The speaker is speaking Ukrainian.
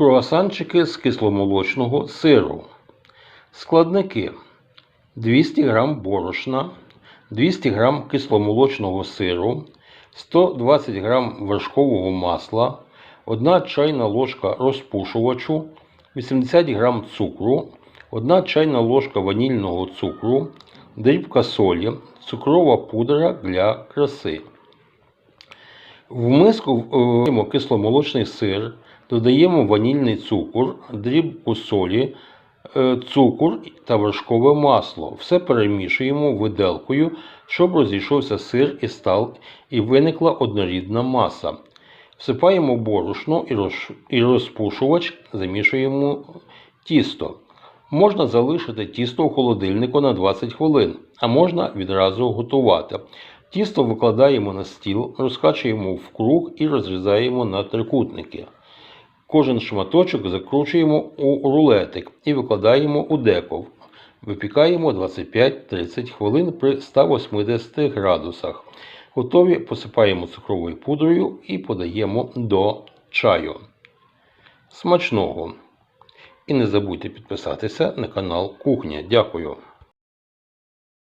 Круасанчики з кисломолочного сиру. Складники 200 г борошна, 200 г кисломолочного сиру, 120 г вершкового масла, 1 чайна ложка розпушувачу, 80 г цукру, 1 чайна ложка ванільного цукру, дрібка солі, цукрова пудра для краси. В миску вливаємо кисломолочний сир, додаємо ванільний цукор, дрібку солі, е, цукор та вершкове масло. Все перемішуємо виделкою, щоб розійшовся сир і стал, і виникла однорідна маса. Всипаємо борошно і розпушувач, замішуємо тісто. Можна залишити тісто у холодильнику на 20 хвилин, а можна відразу готувати. Тісто викладаємо на стіл, розкачуємо в круг і розрізаємо на трикутники. Кожен шматочок закручуємо у рулетик і викладаємо у деко. Випікаємо 25-30 хвилин при 180 градусах. Готові посипаємо цукровою пудрою і подаємо до чаю. Смачного! І не забудьте підписатися на канал Кухня. Дякую!